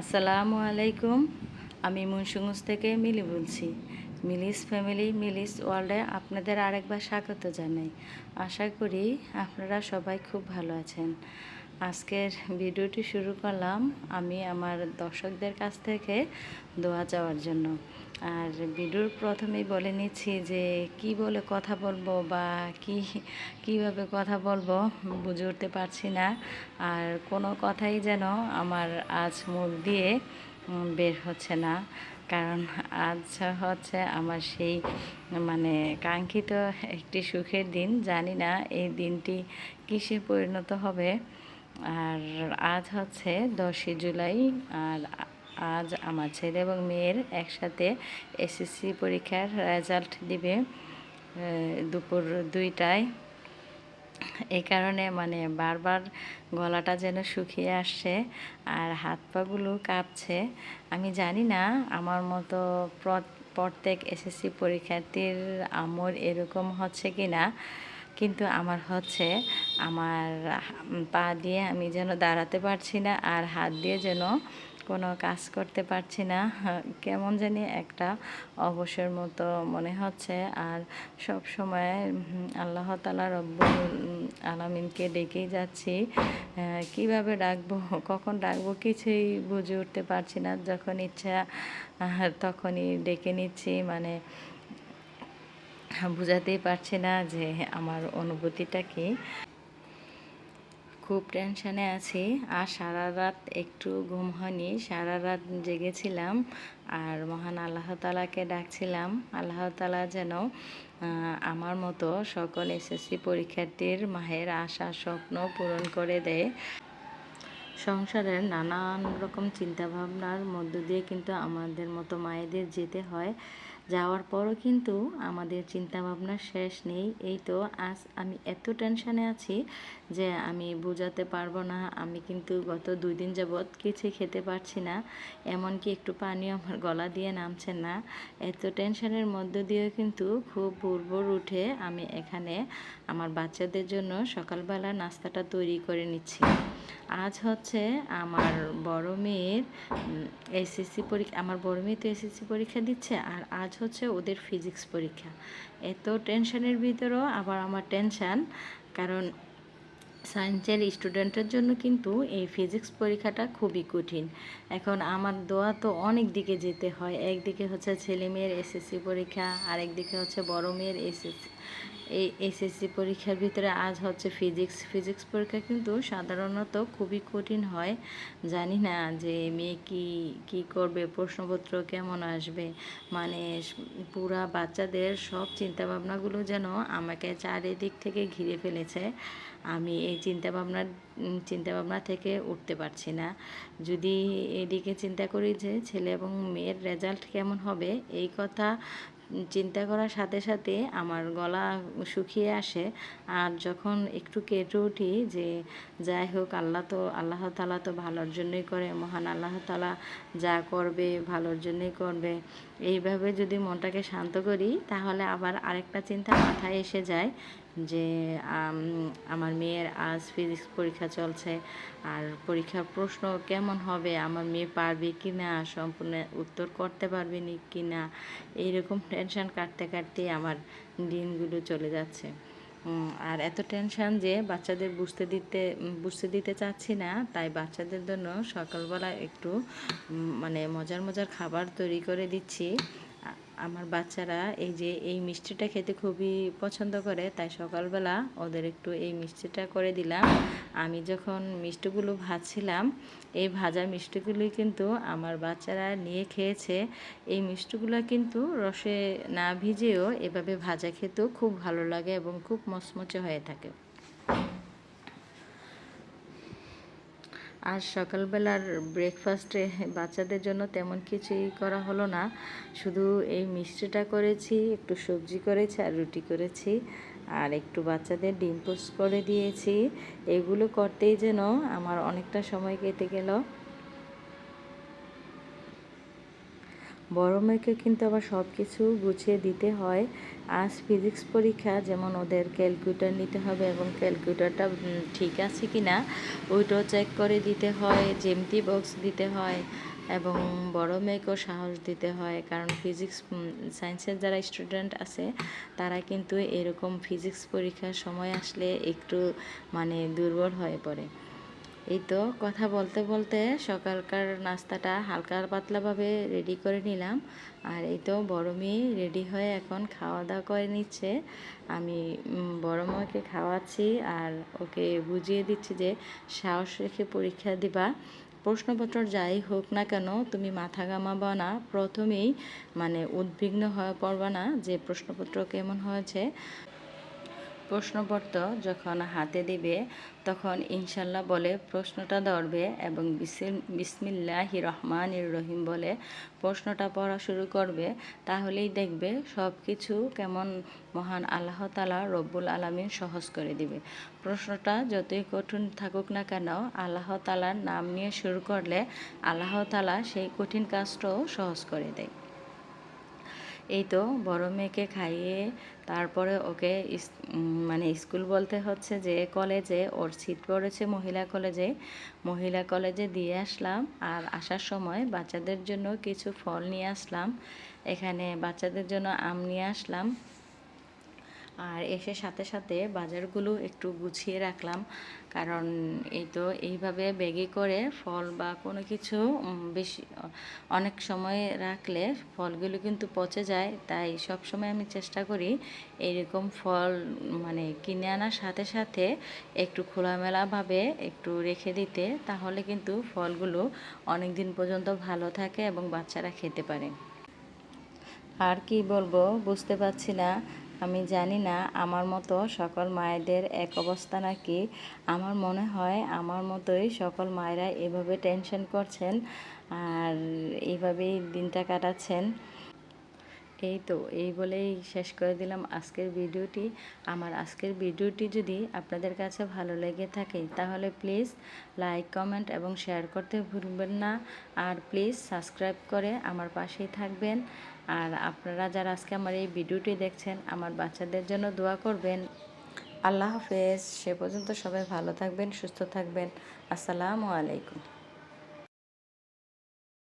আসসালামু আলাইকুম। আমি মুন্সুগঞ্জ থেকে মিলি বলছি। মিলিস ফ্যামিলি, মিলিস ওয়ার্ল্ডে আপনাদের আরেকবার স্বাগত জানাই। আশা করি আপনারা সবাই খুব ভালো আছেন। আজকের ভিডিওটি শুরু করলাম আমি আমার দর্শকদের কাছ থেকে দোয়া চাওয়ার জন্য। আর ভিডিওর প্রথমেই বলে নিচ্ছি যে, কি বলে কথা বলব বা কি, কীভাবে কথা বলব বুঝে উঠতে পারছি না। আর কোনো কথাই যেন আমার আজ মুখ দিয়ে বের হচ্ছে না। কারণ আজ হচ্ছে আমার সেই মানে কাঙ্ক্ষিত একটি সুখের দিন। জানি না এই দিনটি কিসে পরিণত হবে। আর আজ হচ্ছে দশই জুলাই, আর আজ আমার ছেলে এবং মেয়ের একসাথে এসএসসি পরীক্ষার রেজাল্ট দিবে দুপুর দুইটায়। এই কারণে মানে বারবার গলাটা যেন শুকিয়ে আসছে আর হাত পাগুলো কাঁপছে। আমি জানি না, আমার মতো প্রত্যেক এসএসসি পরীক্ষার্থীর আমর এরকম হচ্ছে কি না কিন্তু আমার হচ্ছে আমার পা দিয়ে আমি যেন দাঁড়াতে পারছি না আর হাত দিয়ে যেন কোনো কাজ করতে পারছি না। কেমন জানি একটা অবসর মতো মনে হচ্ছে আর সব সময় আল্লাহ তালা রব্বুল আলামিনকে ডেকেই যাচ্ছি। কীভাবে ডাকবো, কখন ডাকবো কিছুই বুঝে উঠতে পারছি না। যখন ইচ্ছা তখনই ডেকে নিচ্ছি। মানে বুঝাতেই পারছি না যে আমার অনুভূতিটা কি। খুব টেনশনে আছি আর সারা রাত একটু ঘুম হয়নি। সারা রাত জেগেছিলাম আর মহান আল্লাহ তালাকে ডাকছিলাম। আল্লাহ তালা যেন আমার মতো সকল এসএসসি পরীক্ষার্থীর মাহের আশা, স্বপ্ন পূরণ করে দেয়। সংসারের নানান রকম চিন্তাভাবনার মধ্য দিয়ে কিন্তু আমাদের মতো মায়েদের যেতে হয়। যাওয়ার পরও কিন্তু আমাদের চিন্তাভাবনার শেষ নেই। এই তো আজ আমি এত টেনশানে আছি যে আমি বোঝাতে পারব না, আমি কিন্তু গত দুই দিন যাবৎ কিছু খেতে পারছি না, এমনকি একটু পানিও আমার গলা দিয়ে নামছে না। এত টেনশনের মধ্য দিয়েও কিন্তু খুব ভোর উঠে আমি এখানে আমার বাচ্চাদের জন্য সকালবেলা নাস্তাটা তৈরি করে নিচ্ছি। আজ হচ্ছে আমার বড় মেয়ের এসএসসি পরীক্ষা, আমার বড় মেয়ে তো এসএসসি পরীক্ষা দিচ্ছে আর আজ হচ্ছে ওদের ফিজিক্স পরীক্ষা। এত টেনশনের ভিতরেও আবার আমার টেনশান কারণ সায়েন্সের স্টুডেন্টের জন্য কিন্তু এই ফিজিক্স পরীক্ষাটা খুবই কঠিন। এখন আমার দোয়া তো অনেক দিকে যেতে হয়। একদিকে হচ্ছে ছেলে মেয়ের এসএসসি পরীক্ষা আর একদিকে হচ্ছে বড় মেয়ের এসএসসি। এই এসএসসি পরীক্ষার ভিতরে আজ হচ্ছে ফিজিক্স। ফিজিক্স পরীক্ষা কিন্তু সাধারণত খুবই কঠিন হয়। জানি না যে মেয়ে কি কি করবে, প্রশ্নপত্র কেমন আসবে? মানে পুরা বাচ্চাদের সব চিন্তাভাবনাগুলো যেন আমাকে চারিদিক থেকে ঘিরে ফেলেছে। আমি এই চিন্তাভাবনার চিন্তাভাবনা থেকে উঠতে পারছি না। যদি এদিকে চিন্তা করি যে ছেলে এবং মেয়ের রেজাল্ট কেমন হবে, এই কথা চিন্তা করার সাথে সাথে আমার গলা শুকিয়ে আসে। আর যখন একটু কেটে উঠি যে যাই হোক, আল্লাহ তো, আল্লাহ তালা তো ভালোর জন্যই করে, মহান আল্লাহ তালা যা করবে ভালোর জন্যই করবে। এইভাবে যদি মনটাকে শান্ত করি, তাহলে আবার আরেকটা চিন্তা মাথায় এসে যায় যে আমার মেয়ের আজ ফিজিক্স পরীক্ষা চলছে আর পরীক্ষার প্রশ্ন কেমন হবে, আমার মেয়ে পারবে কি না সম্পূর্ণ উত্তর করতে পারবে নি কি না এইরকম টেনশন কাটতে কাটতে আমার দিনগুলো চলে যাচ্ছে। আর এত টেনশন যে বাচ্চাদের বুঝতে দিতে বুঝতে দিতে চাচ্ছি না, তাই বাচ্চাদের জন্য সকালবেলা একটু মানে মজার মজার খাবার তৈরি করে দিচ্ছি। আমার বাচ্চারা এই যে এই মিষ্টিটা খেতে খুবই পছন্দ করে, তাই সকালবেলা ওদের একটু এই মিষ্টিটা করে দিলাম। আমি যখন মিষ্টিগুলো ভাজছিলাম, এই ভাজা মিষ্টিগুলোই কিন্তু আমার বাচ্চারা নিয়ে খেয়েছে। এই মিষ্টিগুলো কিন্তু রসে না ভিজেও এভাবে ভাজা খেতেও খুব ভালো লাগে এবং খুব মচমচে হয়ে থাকে। আজ সকালবেলার ব্রেকফাস্টে বাচ্চাদের জন্য তেমন কিছুই করা হলো না। শুধু এই মিষ্টিটা করেছি, একটু সবজি করেছি আর রুটি করেছি আর একটু বাচ্চাদের ডিম পোস্ট করে দিয়েছি। এগুলো করতেই যেন আমার অনেকটা সময় কেটে গেল। বড় মেয়েকে কিন্তু আবার সব কিছু গুছিয়ে দিতে হয়। আজ ফিজিক্স পরীক্ষা, যেমন ওদের ক্যালকুলেটার নিতে হবে এবং ক্যালকুলেটারটা ঠিক আছে কি না ওইটাও চেক করে দিতে হয় জেমটি বক্স দিতে হয় এবং বড় মেয়েকেও সাহস দিতে হয়। কারণ ফিজিক্স সায়েন্সের যারা স্টুডেন্ট আছে, তারা কিন্তু এরকম ফিজিক্স পরীক্ষার সময় আসলে একটু মানে দুর্বল হয়ে পড়ে। এই তো কথা বলতে বলতে সকালকার নাস্তাটা হালকা পাতলাভাবে রেডি করে নিলাম। আর এই তো বড় মেয়ে রেডি হয়ে এখন খাওয়া দাওয়া করে নিচ্ছে। আমি বড় মেয়েকে খাওয়াচ্ছি আর ওকে বুঝিয়ে দিচ্ছি যে সাহস রেখে পরীক্ষা দিবা। প্রশ্নপত্র যাই হোক না কেন, তুমি মাথা ঘামাবা না। প্রথমেই মানে উদ্বিগ্ন হয়ে পড়বা না যে প্রশ্নপত্র কেমন হয়েছে। প্রশ্নপত্র যখন হাতে দিবে, তখন ইনশাল্লাহ বলে, প্রশ্নটা ধরবে এবং বিসমিল্লাহ রহমান রহিম বলে প্রশ্নটা পড়া শুরু করবে, তাহলেই দেখবে সব কিছু কেমন মহান আল্লাহ তালা রব্বুল আলমিন সহজ করে দিবে। প্রশ্নটা যতই কঠিন থাকুক না কেন, আল্লাহ তালার নাম নিয়ে শুরু করলে আল্লাহ তালা সেই কঠিন কাজটাও সহজ করে দেয়। এই তো বড় মেয়েকে খাইয়ে তারপরে ওকে মানে স্কুল বলতে হচ্ছে যে কলেজে, ওর সিট পড়েছে মহিলা কলেজে। মহিলা কলেজে দিয়ে আসলাম আর আসার সময় বাচ্চাদের জন্য কিছু ফল নিয়ে আসলাম। এখানে বাচ্চাদের জন্য আম নিয়ে আসলাম। আর এসে সাথে সাথে বাজারগুলো একটু গুছিয়ে রাখলাম। কারণ এই তো এইভাবে ব্যাগে করে ফল বা কোনো কিছু বেশি, অনেক সময় রাখলে ফলগুলো কিন্তু পচে যায়। তাই সব সময় আমি চেষ্টা করি এরকম ফল মানে কিনে আনার সাথে সাথে একটু খোলামেলাভাবে একটু রেখে দিতে, তাহলে কিন্তু ফলগুলো অনেক দিন পর্যন্ত ভালো থাকে এবং বাচ্চারা খেতে পারে। আর কি বলব? বুঝতে পারছি না। আমি জানি না, আমার মতো সকল মায়েদের এক অবস্থা নাকি? আমার মনে হয় আমার মতোই সকল মায়েরা এভাবে টেনশন করছেন আর এইভাবেই দিনটা কাটাচ্ছেন। এই তো, এই বলেই শেষ করে দিলাম আজকের ভিডিওটি। আমার আজকের ভিডিওটি যদি আপনাদের কাছে ভালো লেগে থাকে, তাহলে প্লিজ লাইক, কমেন্ট এবং শেয়ার করতে ভুলবেন না। আর প্লিজ সাবস্ক্রাইব করে আমার পাশেই থাকবেন। আর আপনারা যারা আজকে আমার এই ভিডিওটি দেখছেন, আমার বাচ্চাদের জন্য দোয়া করবেন। আল্লাহ হাফেজ। সে পর্যন্ত সবাই ভালো থাকবেন, সুস্থ থাকবেন। আসসালামু আলাইকুম।